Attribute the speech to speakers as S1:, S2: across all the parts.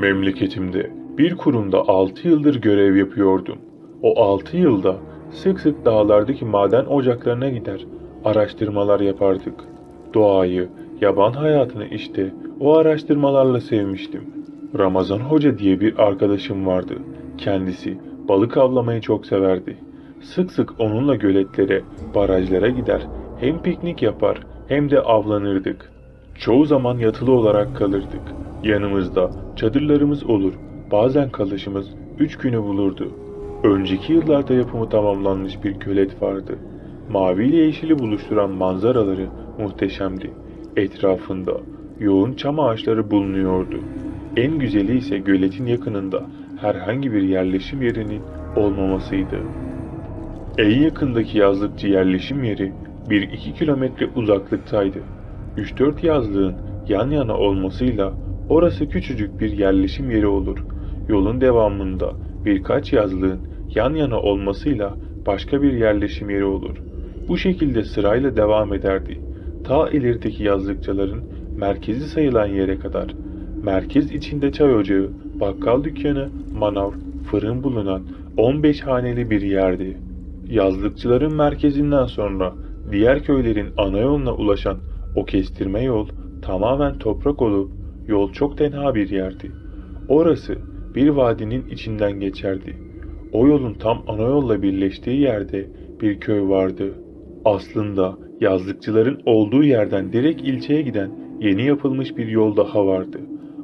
S1: Memleketimde bir kurumda 6 yıldır görev yapıyordum. O 6 yılda sık sık dağlardaki maden ocaklarına gider, araştırmalar yapardık. Doğayı, yaban hayatını işte o araştırmalarla sevmiştim. Ramazan Hoca diye bir arkadaşım vardı. Kendisi balık avlamayı çok severdi. Sık sık onunla göletlere, barajlara gider, hem piknik yapar hem de avlanırdık. Çoğu zaman yatılı olarak kalırdık. Yanımızda çadırlarımız olur. Bazen kalışımız üç günü bulurdu. Önceki yıllarda yapımı tamamlanmış bir gölet vardı. Mavi ile yeşili buluşturan manzaraları muhteşemdi. Etrafında yoğun çam ağaçları bulunuyordu. En güzeli ise göletin yakınında herhangi bir yerleşim yerinin olmamasıydı. En yakındaki yazlıkçı yerleşim yeri 1-2 kilometre uzaklıktaydı. 3-4 yazlığın yan yana olmasıyla orası küçücük bir yerleşim yeri olur. Yolun devamında birkaç yazlığın yan yana olmasıyla başka bir yerleşim yeri olur. Bu şekilde sırayla devam ederdi. Ta ilerideki yazlıkçıların merkezi sayılan yere kadar. Merkez içinde çay ocağı, bakkal dükkanı, manav, fırın bulunan 15 haneli bir yerdi. Yazlıkçıların merkezinden sonra diğer köylerin ana yoluna ulaşan o kestirme yol tamamen toprak olup yol çok tenha bir yerdi. Orası bir vadinin içinden geçerdi. O yolun tam ana yolla birleştiği yerde bir köy vardı. Aslında yazlıkçıların olduğu yerden direkt ilçeye giden yeni yapılmış bir yol daha vardı.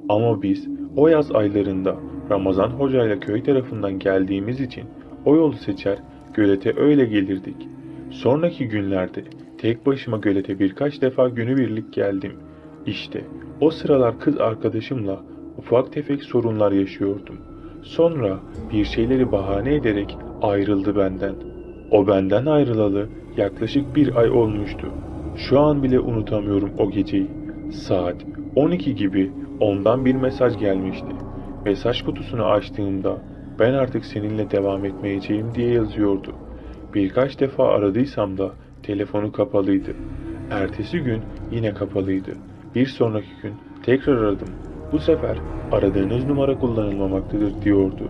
S1: Ama biz o yaz aylarında Ramazan Hoca ile köy tarafından geldiğimiz için o yolu seçer gölete öyle gelirdik. Sonraki günlerde tek başıma gölete birkaç defa günübirlik geldim. İşte o sıralar kız arkadaşımla ufak tefek sorunlar yaşıyordum. Sonra bir şeyleri bahane ederek ayrıldı benden. O benden ayrılalı yaklaşık bir ay olmuştu. Şu an bile unutamıyorum o geceyi. Saat 12 gibi ondan bir mesaj gelmişti. Mesaj kutusunu açtığımda ben artık seninle devam etmeyeceğim diye yazıyordu. Birkaç defa aradıysam da telefonu kapalıydı. Ertesi gün yine kapalıydı. Bir sonraki gün tekrar aradım. Bu sefer aradığınız numara kullanılmamaktadır diyordu.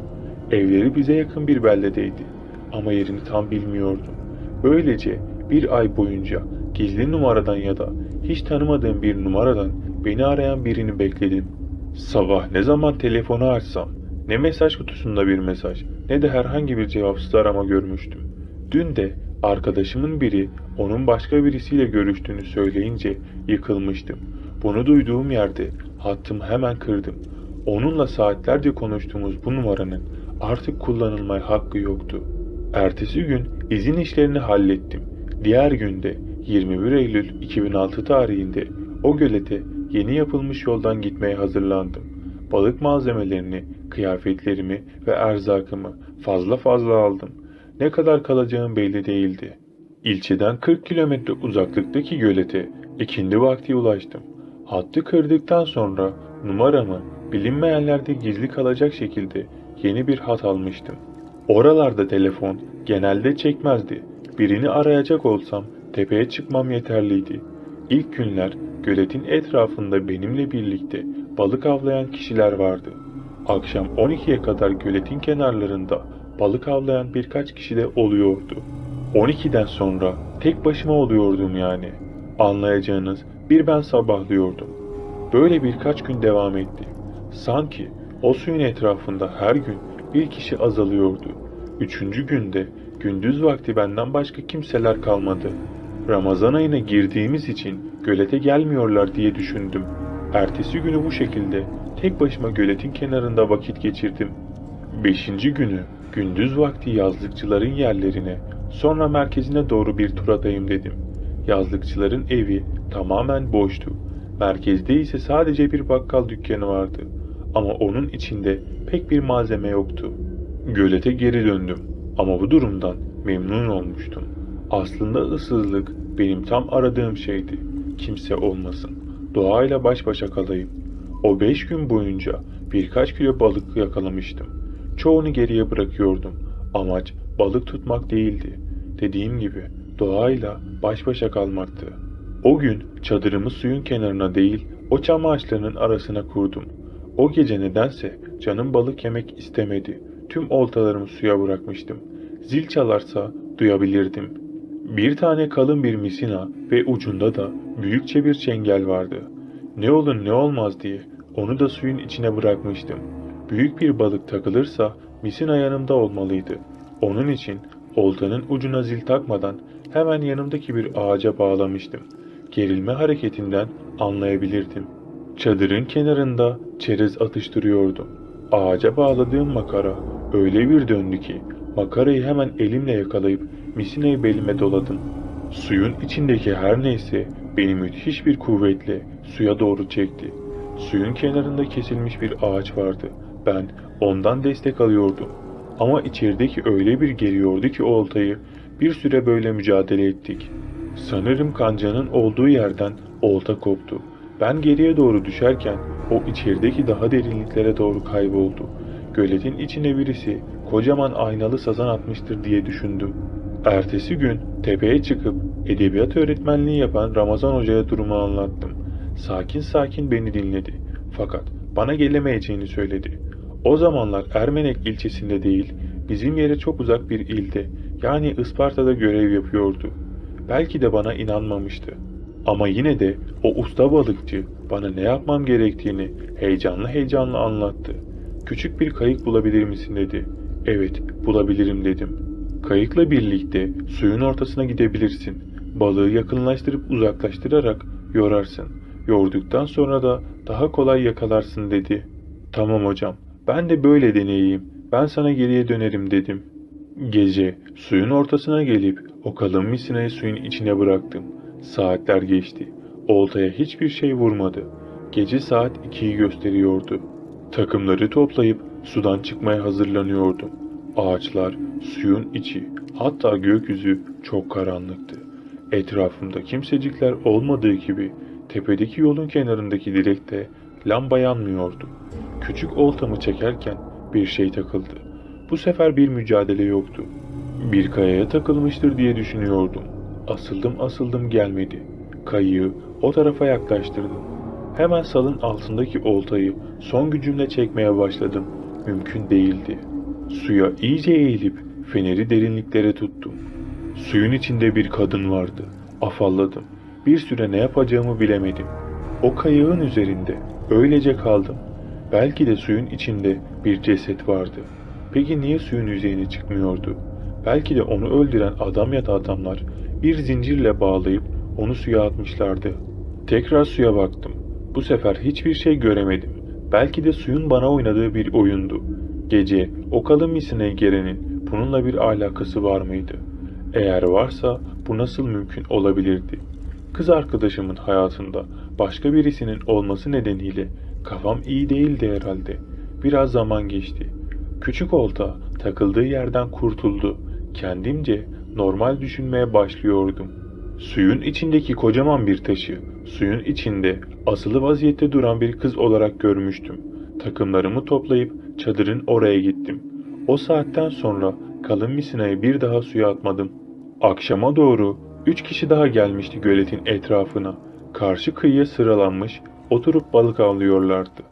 S1: Evleri bize yakın bir beldedeydi ama yerini tam bilmiyordum. Böylece bir ay boyunca gizli numaradan ya da hiç tanımadığım bir numaradan beni arayan birini bekledim. Sabah ne zaman telefonu açsam ne mesaj kutusunda bir mesaj ne de herhangi bir cevapsız arama görmüştüm. Dün de arkadaşımın biri onun başka birisiyle görüştüğünü söyleyince yıkılmıştım. Bunu duyduğum yerde hattımı hemen kırdım. Onunla saatlerce konuştuğumuz bu numaranın artık kullanılmaya hakkı yoktu. Ertesi gün izin işlerini hallettim. Diğer günde 21 Eylül 2006 tarihinde o gölete yeni yapılmış yoldan gitmeye hazırlandım. Balık malzemelerini, kıyafetlerimi ve erzakımı fazla fazla aldım. Ne kadar kalacağım belli değildi. İlçeden 40 kilometre uzaklıktaki gölete ikindi vakti ulaştım. Hattı kırdıktan sonra numaramı bilinmeyenlerde gizli kalacak şekilde yeni bir hat almıştım. Oralarda telefon genelde çekmezdi. Birini arayacak olsam tepeye çıkmam yeterliydi. İlk günler göletin etrafında benimle birlikte balık avlayan kişiler vardı. Akşam 12'ye kadar göletin kenarlarında balık avlayan birkaç kişi de oluyordu. 12'den sonra tek başıma oluyordum yani. Anlayacağınız bir ben sabahlıyordum. Böyle birkaç gün devam etti. Sanki o suyun etrafında her gün bir kişi azalıyordu. Üçüncü günde gündüz vakti benden başka kimseler kalmadı. Ramazan ayına girdiğimiz için gölete gelmiyorlar diye düşündüm. Ertesi günü bu şekilde tek başıma göletin kenarında vakit geçirdim. Beşinci günü gündüz vakti yazlıkçıların yerlerine sonra merkezine doğru bir tur atayım dedim. Yazlıkçıların evi tamamen boştu. Merkezde ise sadece bir bakkal dükkanı vardı. Ama onun içinde pek bir malzeme yoktu. Gölete geri döndüm ama bu durumdan memnun olmuştum. Aslında ıssızlık benim tam aradığım şeydi. Kimse olmasın. Doğayla baş başa kalayım. O beş gün boyunca birkaç kilo balık yakalamıştım. Çoğunu geriye bırakıyordum. Amaç balık tutmak değildi. Dediğim gibi doğayla baş başa kalmaktı. O gün çadırımı suyun kenarına değil, o çam ağaçlarının arasına kurdum. O gece nedense canım balık yemek istemedi. Tüm oltalarımı suya bırakmıştım. Zil çalarsa duyabilirdim. Bir tane kalın bir misina ve ucunda da büyükçe bir çengel vardı. Ne olur ne olmaz diye onu da suyun içine bırakmıştım. Büyük bir balık takılırsa misina yanımda olmalıydı. Onun için oltanın ucuna zil takmadan hemen yanımdaki bir ağaca bağlamıştım. Gerilme hareketinden anlayabilirdim. Çadırın kenarında çerez atıştırıyordum. Ağaca bağladığım makara öyle bir döndü ki makarayı hemen elimle yakalayıp misinayı belime doladım. Suyun içindeki her neyse beni müthiş bir kuvvetle suya doğru çekti. Suyun kenarında kesilmiş bir ağaç vardı. Ben ondan destek alıyordum. Ama içerideki öyle bir geriyordu ki oltayı bir süre böyle mücadele ettik. Sanırım kancanın olduğu yerden olta koptu. Ben geriye doğru düşerken o içerideki daha derinliklere doğru kayboldu. Göletin içine birisi kocaman aynalı sazan atmıştır diye düşündüm. Ertesi gün tepeye çıkıp edebiyat öğretmenliği yapan Ramazan Hoca'ya durumu anlattım. Sakin sakin beni dinledi. Fakat bana gelemeyeceğini söyledi. O zamanlar Ermenek ilçesinde değil, bizim yere çok uzak bir ilde, yani Isparta'da görev yapıyordu. Belki de bana inanmamıştı. Ama yine de o usta balıkçı bana ne yapmam gerektiğini heyecanlı heyecanlı anlattı. Küçük bir kayık bulabilir misin dedi. Evet, bulabilirim dedim. Kayıkla birlikte suyun ortasına gidebilirsin. Balığı yakınlaştırıp uzaklaştırarak yorarsın. Yorduktan sonra da daha kolay yakalarsın dedi. Tamam hocam, ben de böyle deneyeyim. Ben sana geriye dönerim dedim. Gece suyun ortasına gelip o kalın misinayı suyun içine bıraktım. Saatler geçti. Oltaya hiçbir şey vurmadı. Gece saat 2'yi gösteriyordu. Takımları toplayıp sudan çıkmaya hazırlanıyordum. Ağaçlar, suyun içi, hatta gökyüzü çok karanlıktı. Etrafımda kimsecikler olmadığı gibi tepedeki yolun kenarındaki direkte lamba yanmıyordu. Küçük oltamı çekerken bir şey takıldı. Bu sefer bir mücadele yoktu. Bir kayaya takılmıştır diye düşünüyordum. Asıldım asıldım gelmedi. Kayığı o tarafa yaklaştırdım. Hemen salın altındaki oltayı son gücümle çekmeye başladım. Mümkün değildi. Suya iyice eğilip feneri derinliklere tuttum. Suyun içinde bir kadın vardı. Afalladım. Bir süre ne yapacağımı bilemedim. O kayığın üzerinde öylece kaldım. Belki de suyun içinde bir ceset vardı. Peki niye suyun yüzeyine çıkmıyordu? Belki de onu öldüren adam ya da adamlar bir zincirle bağlayıp onu suya atmışlardı. Tekrar suya baktım. Bu sefer hiçbir şey göremedim. Belki de suyun bana oynadığı bir oyundu. Gece o kalın misine gelenin bununla bir alakası var mıydı? Eğer varsa bu nasıl mümkün olabilirdi? Kız arkadaşımın hayatında başka birisinin olması nedeniyle kafam iyi değildi herhalde. Biraz zaman geçti. Küçük olta takıldığı yerden kurtuldu. Kendimce normal düşünmeye başlıyordum. Suyun içindeki kocaman bir taşı, suyun içinde asılı vaziyette duran bir kız olarak görmüştüm. Takımlarımı toplayıp çadırın oraya gittim. O saatten sonra kalın misinayı bir daha suya atmadım. Akşama doğru üç kişi daha gelmişti göletin etrafına. Karşı kıyıya sıralanmış, oturup balık avlıyorlardı.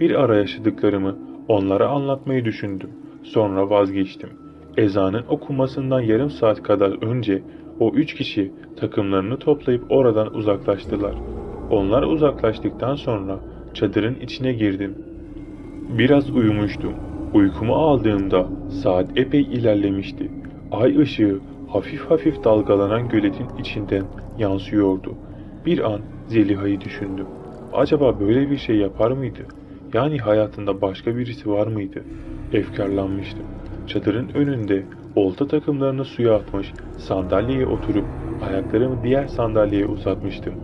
S1: Bir ara yaşadıklarımı onlara anlatmayı düşündüm. Sonra vazgeçtim. Ezanın okunmasından yarım saat kadar önce o üç kişi takımlarını toplayıp oradan uzaklaştılar. Onlar uzaklaştıktan sonra çadırın içine girdim. Biraz uyumuştum. Uykumu aldığımda saat epey ilerlemişti. Ay ışığı hafif hafif dalgalanan göletin içinden yansıyordu. Bir an Zeliha'yı düşündüm. Acaba böyle bir şey yapar mıydı? Yani hayatında başka birisi var mıydı? Efkarlanmıştım. Çadırın önünde olta takımlarını suya atmış, sandalyeye oturup ayaklarımı diğer sandalyeye uzatmıştım.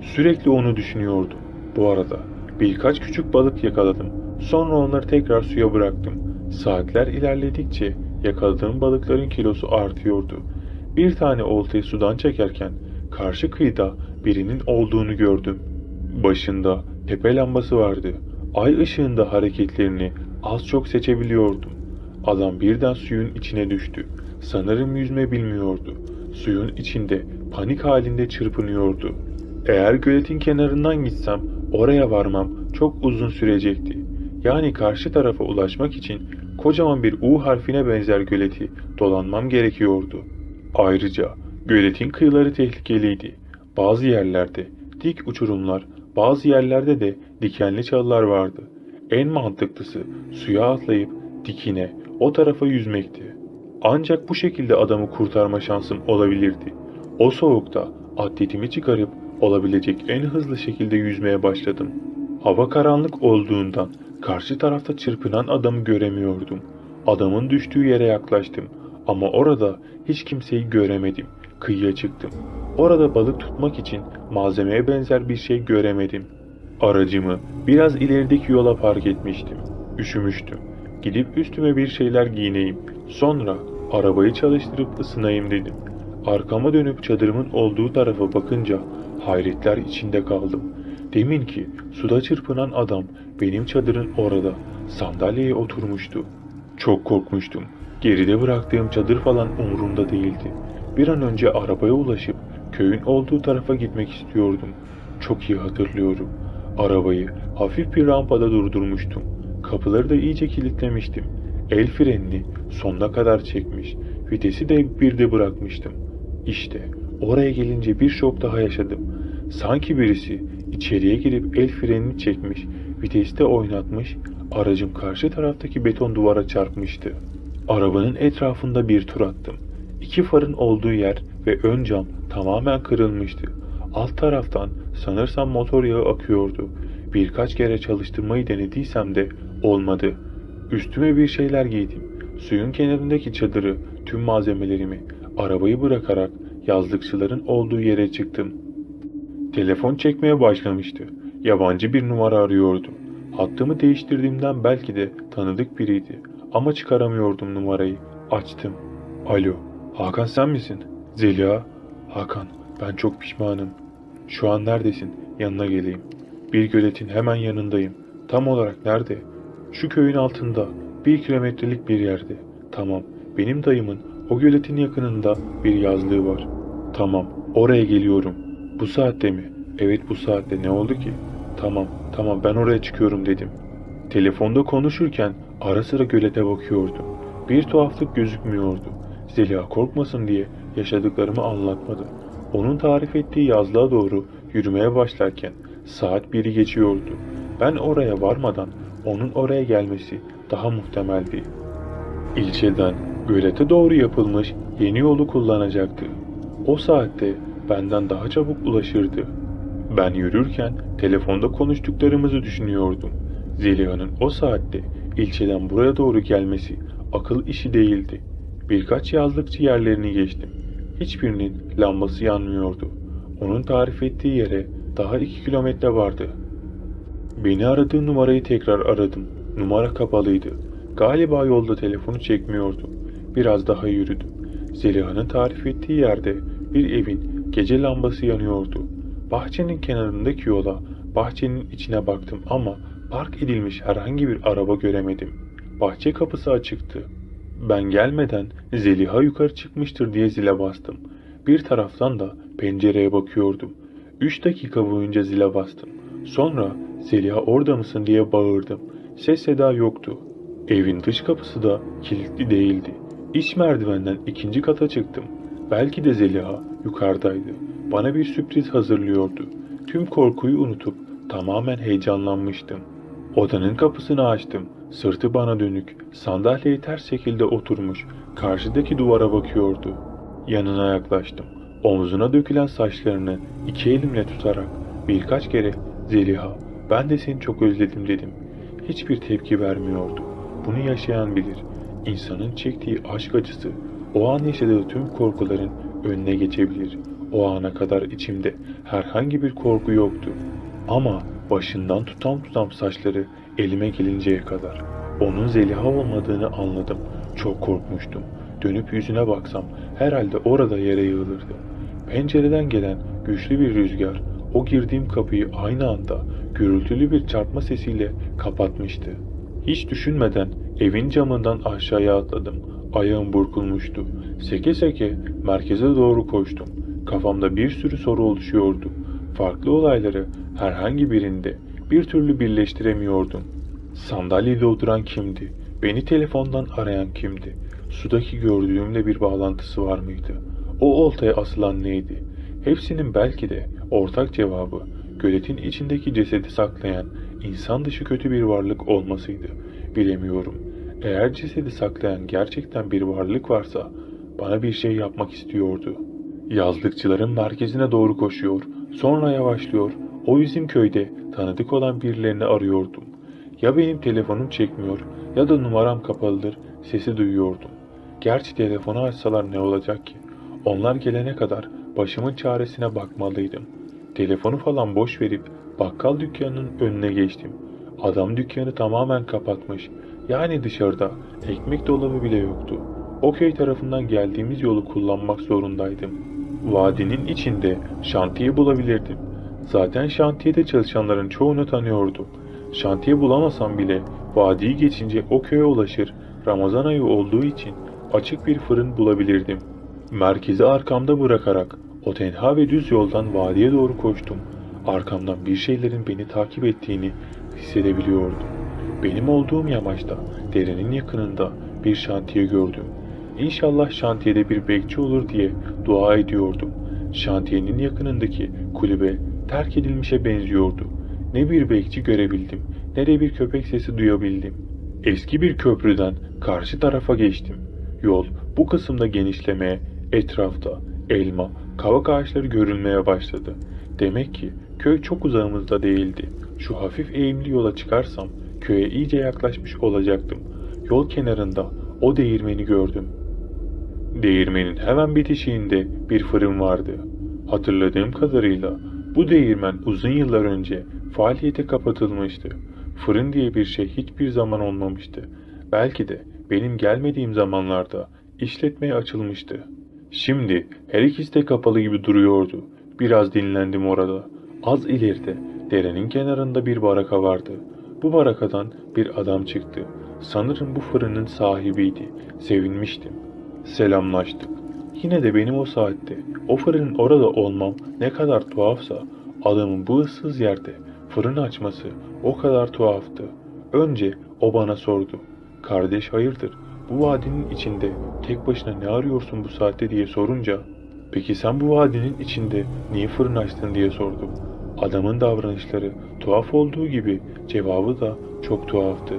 S1: Sürekli onu düşünüyordum. Bu arada birkaç küçük balık yakaladım. Sonra onları tekrar suya bıraktım. Saatler ilerledikçe yakaladığım balıkların kilosu artıyordu. Bir tane oltayı sudan çekerken karşı kıyıda birinin olduğunu gördüm. Başında tepe lambası vardı. Ay ışığında hareketlerini az çok seçebiliyordum. Adam birden suyun içine düştü. Sanırım yüzme bilmiyordu. Suyun içinde panik halinde çırpınıyordu. Eğer göletin kenarından gitsem oraya varmam çok uzun sürecekti. Yani karşı tarafa ulaşmak için kocaman bir U harfine benzer göleti dolanmam gerekiyordu. Ayrıca göletin kıyıları tehlikeliydi. Bazı yerlerde dik uçurumlar, bazı yerlerde de dikenli çalılar vardı. En mantıklısı suya atlayıp dikine, o tarafa yüzmekti. Ancak bu şekilde adamı kurtarma şansım olabilirdi. O soğukta atletimi çıkarıp olabilecek en hızlı şekilde yüzmeye başladım. Hava karanlık olduğundan karşı tarafta çırpınan adamı göremiyordum. Adamın düştüğü yere yaklaştım ama orada hiç kimseyi göremedim. Kıyıya çıktım. Orada balık tutmak için malzemeye benzer bir şey göremedim. Aracımı biraz ilerideki yola park etmiştim. Üşümüştüm. Gidip üstüme bir şeyler giyineyim. Sonra arabayı çalıştırıp ısınayım dedim. Arkama dönüp çadırımın olduğu tarafa bakınca hayretler içinde kaldım. Demin ki suda çırpınan adam benim çadırın orada sandalyeye oturmuştu. Çok korkmuştum. Geride bıraktığım çadır falan umurumda değildi. Bir an önce arabaya ulaşıp köyün olduğu tarafa gitmek istiyordum. Çok iyi hatırlıyorum. Arabayı hafif bir rampada durdurmuştum. Kapıları da iyice kilitlemiştim. El frenini sonuna kadar çekmiş, vitesi de bir de bırakmıştım. İşte oraya gelince bir şok daha yaşadım. Sanki birisi içeriye girip el frenini çekmiş, vitesi de oynatmış, aracım karşı taraftaki beton duvara çarpmıştı. Arabanın etrafında bir tur attım. İki farın olduğu yer ve ön cam tamamen kırılmıştı. Alt taraftan sanırsam motor yağı akıyordu. Birkaç kere çalıştırmayı denediysem de olmadı. Üstüme bir şeyler giydim. Suyun kenarındaki çadırı, tüm malzemelerimi, arabayı bırakarak yazlıkçıların olduğu yere çıktım. Telefon çekmeye başlamıştı. Yabancı bir numara arıyordum. Hattımı değiştirdiğimden belki de tanıdık biriydi. Ama çıkaramıyordum numarayı. Açtım. Alo, Hakan sen misin? Zeliha, Hakan, ben çok pişmanım. Şu an neredesin? Yanına geleyim. Bir göletin hemen yanındayım. Tam olarak nerede? Şu köyün altında, bir kilometrelik bir yerde. Tamam, benim dayımın o göletin yakınında bir yazlığı var. Tamam, oraya geliyorum. Bu saatte mi? Evet bu saatte ne oldu ki? Tamam, tamam ben oraya çıkıyorum dedim. Telefonda konuşurken ara sıra gölete bakıyordum. Bir tuhaflık gözükmüyordu. Zeliha korkmasın diye yaşadıklarımı anlatmadım. Onun tarif ettiği yazlığa doğru yürümeye başlarken saat biri geçiyordu. Ben oraya varmadan onun oraya gelmesi daha muhtemeldi. İlçeden gölete doğru yapılmış yeni yolu kullanacaktı. O saatte benden daha çabuk ulaşırdı. Ben yürürken telefonda konuştuklarımızı düşünüyordum. Zeliha'nın o saatte ilçeden buraya doğru gelmesi akıl işi değildi. Birkaç yazlıkçı yerlerini geçtim. Hiçbirinin lambası yanmıyordu. Onun tarif ettiği yere daha iki kilometre vardı. Beni aradığı numarayı tekrar aradım. Numara kapalıydı. Galiba yolda telefonu çekmiyordu. Biraz daha yürüdüm. Zeliha'nın tarif ettiği yerde bir evin gece lambası yanıyordu. Bahçenin kenarındaki yola, bahçenin içine baktım ama park edilmiş herhangi bir araba göremedim. Bahçe kapısı açıktı. Ben gelmeden Zeliha yukarı çıkmıştır diye zile bastım. Bir taraftan da pencereye bakıyordum. Üç dakika boyunca zile bastım. Sonra Zeliha orada mısın diye bağırdım. Ses seda yoktu. Evin dış kapısı da kilitli değildi. İç merdivenden ikinci kata çıktım. Belki de Zeliha yukarıdaydı. Bana bir sürpriz hazırlıyordu. Tüm korkuyu unutup tamamen heyecanlanmıştım. Odanın kapısını açtım. Sırtı bana dönük, sandalyeye ters şekilde oturmuş, karşıdaki duvara bakıyordu. Yanına yaklaştım. Omzuna dökülen saçlarını iki elimle tutarak birkaç kere Zeliha, ben de seni çok özledim dedim. Hiçbir tepki vermiyordu. Bunu yaşayan bilir. İnsanın çektiği aşk acısı, o an yaşadığı tüm korkuların önüne geçebilir. O ana kadar içimde herhangi bir korku yoktu. Ama başından tutam tutam saçları elime gelinceye kadar onun Zeliha olmadığını anladım. Çok korkmuştum. Dönüp yüzüne baksam herhalde orada yere yığılırdı. Pencereden gelen güçlü bir rüzgar o girdiğim kapıyı aynı anda gürültülü bir çarpma sesiyle kapatmıştı. Hiç düşünmeden evin camından aşağıya atladım. Ayağım burkulmuştu. Seke seke merkeze doğru koştum. Kafamda bir sürü soru oluşuyordu. Farklı olayları herhangi birinde bir türlü birleştiremiyordum. Sandalyede oturan kimdi? Beni telefondan arayan kimdi? Sudaki gördüğümle bir bağlantısı var mıydı? O oltaya asılan neydi? Hepsinin belki de ortak cevabı göletin içindeki cesedi saklayan insan dışı kötü bir varlık olmasıydı. Bilemiyorum. Eğer cesedi saklayan gerçekten bir varlık varsa bana bir şey yapmak istiyordu. Yazlıkçıların merkezine doğru koşuyor, sonra yavaşlıyor. O bizim köyde tanıdık olan birilerini arıyordum. Ya benim telefonum çekmiyor ya da numaram kapalıdır, sesi duyuyordum. Gerçi telefonu açsalar ne olacak ki? Onlar gelene kadar başımın çaresine bakmalıydım. Telefonu falan boş verip bakkal dükkanının önüne geçtim. Adam dükkanı tamamen kapatmış. Yani dışarıda ekmek dolabı bile yoktu. O köy tarafından geldiğimiz yolu kullanmak zorundaydım. Vadinin içinde şantiye bulabilirdim. Zaten şantiyede çalışanların çoğunu tanıyordum. Şantiye bulamasam bile vadiyi geçince o köye ulaşır, Ramazan ayı olduğu için açık bir fırın bulabilirdim. Merkezi arkamda bırakarak o tenha ve düz yoldan vadiye doğru koştum. Arkamdan bir şeylerin beni takip ettiğini hissedebiliyordum. Benim olduğum yamaçta, derenin yakınında bir şantiye gördüm. İnşallah şantiyede bir bekçi olur diye dua ediyordum. Şantiyenin yakınındaki kulübe terk edilmişe benziyordu. Ne bir bekçi görebildim, ne de bir köpek sesi duyabildim. Eski bir köprüden karşı tarafa geçtim. Yol bu kısımda genişlemeye, etrafta elma, kavak ağaçları görülmeye başladı. Demek ki köy çok uzağımızda değildi. Şu hafif eğimli yola çıkarsam köye iyice yaklaşmış olacaktım. Yol kenarında o değirmeni gördüm. Değirmenin hemen bitişiğinde bir fırın vardı. Hatırladığım kadarıyla bu değirmen uzun yıllar önce faaliyete kapatılmıştı. Fırın diye bir şey hiçbir zaman olmamıştı. Belki de benim gelmediğim zamanlarda işletmeye açılmıştı. Şimdi her ikisi de kapalı gibi duruyordu. Biraz dinlendim orada. Az ileride derenin kenarında bir baraka vardı. Bu barakadan bir adam çıktı. Sanırım bu fırının sahibiydi. Sevinmiştim. Selamlaştık. Yine de benim o saatte o fırının orada olmam ne kadar tuhafsa adamın bu ıssız yerde fırın açması o kadar tuhaftı. Önce o bana sordu. Kardeş hayırdır bu vadinin içinde tek başına ne arıyorsun bu saatte diye sorunca peki sen bu vadinin içinde niye fırın açtın diye sordum. Adamın davranışları tuhaf olduğu gibi cevabı da çok tuhaftı.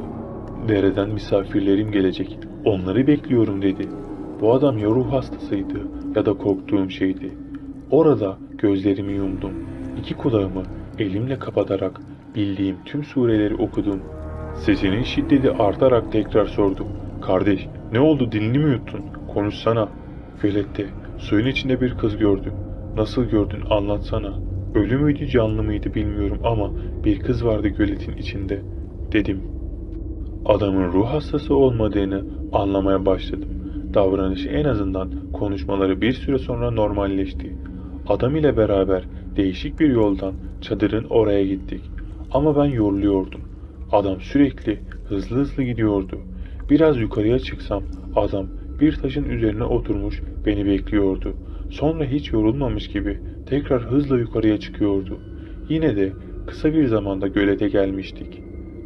S1: Dereden misafirlerim gelecek. Onları bekliyorum dedi. Bu adam ya ruh hastasıydı ya da korktuğum şeydi. Orada gözlerimi yumdum. İki kulağımı elimle kapatarak bildiğim tüm sureleri okudum. Sesinin şiddeti artarak tekrar sordum. Kardeş ne oldu dilini mi yuttun? Konuşsana. Gölette suyun içinde bir kız gördüm. Nasıl gördün anlatsana. Ölü müydü canlı mıydı bilmiyorum ama bir kız vardı göletin içinde dedim. Adamın ruh hastası olmadığını anlamaya başladım. Davranışı en azından konuşmaları bir süre sonra normalleşti. Adam ile beraber değişik bir yoldan çadırın oraya gittik. Ama ben yoruluyordum. Adam sürekli hızlı hızlı gidiyordu. Biraz yukarıya çıksam adam bir taşın üzerine oturmuş beni bekliyordu. Sonra hiç yorulmamış gibi tekrar hızla yukarıya çıkıyordu. Yine de kısa bir zamanda gölete gelmiştik.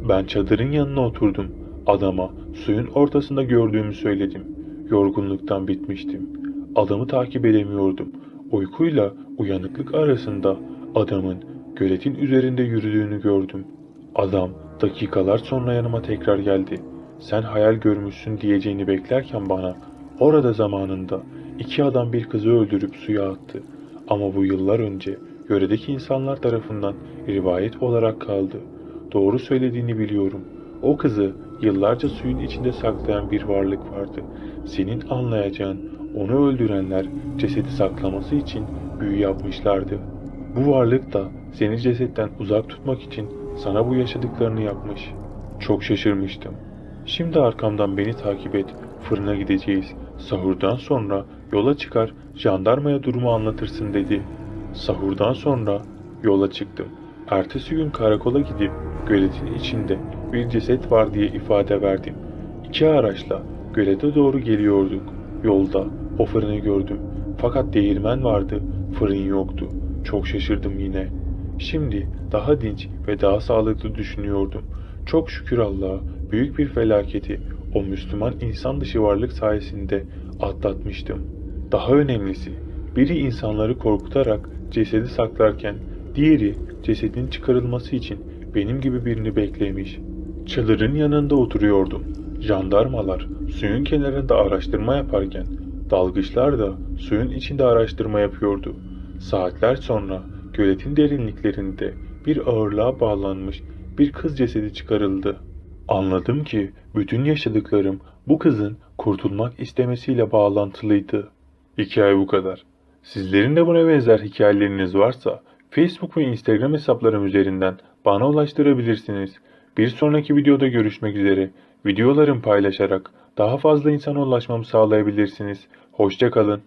S1: Ben çadırın yanına oturdum. Adama suyun ortasında gördüğümü söyledim. Yorgunluktan bitmiştim. Adamı takip edemiyordum. Uykuyla uyanıklık arasında adamın göletin üzerinde yürüdüğünü gördüm. Adam dakikalar sonra yanıma tekrar geldi. Sen hayal görmüşsün diyeceğini beklerken bana orada zamanında iki adam bir kızı öldürüp suya attı. Ama bu yıllar önce yöredeki insanlar tarafından rivayet olarak kaldı. Doğru söylediğini biliyorum. O kızı yıllarca suyun içinde saklayan bir varlık vardı. Senin anlayacağın onu öldürenler cesedi saklaması için büyü yapmışlardı. Bu varlık da seni cesetten uzak tutmak için sana bu yaşadıklarını yapmış. Çok şaşırmıştım. Şimdi arkamdan beni takip et. Fırına gideceğiz. Sahurdan sonra yola çıkar, jandarmaya durumu anlatırsın dedi. Sahurdan sonra yola çıktım. Ertesi gün karakola gidip göletin içinde bir ceset var diye ifade verdim. İki araçla gölete doğru geliyorduk. Yolda o fırını gördüm. Fakat değirmen vardı, fırın yoktu. Çok şaşırdım yine. Şimdi daha dinç ve daha sağlıklı düşünüyordum. Çok şükür Allah'a büyük bir felaketi o Müslüman insan dışı varlık sayesinde atlatmıştım. Daha önemlisi biri insanları korkutarak cesedi saklarken diğeri cesedin çıkarılması için benim gibi birini beklemiş. Çadırın yanında oturuyordum. Jandarmalar suyun kenarında araştırma yaparken dalgıçlar da suyun içinde araştırma yapıyordu. Saatler sonra göletin derinliklerinde bir ağırlığa bağlanmış bir kız cesedi çıkarıldı. Anladım ki bütün yaşadıklarım bu kızın kurtulmak istemesiyle bağlantılıydı. Hikaye bu kadar. Sizlerin de buna benzer hikayeleriniz varsa Facebook ve Instagram hesaplarım üzerinden bana ulaştırabilirsiniz. Bir sonraki videoda görüşmek üzere. Videolarımı paylaşarak daha fazla insana ulaşmamı sağlayabilirsiniz. Hoşçakalın.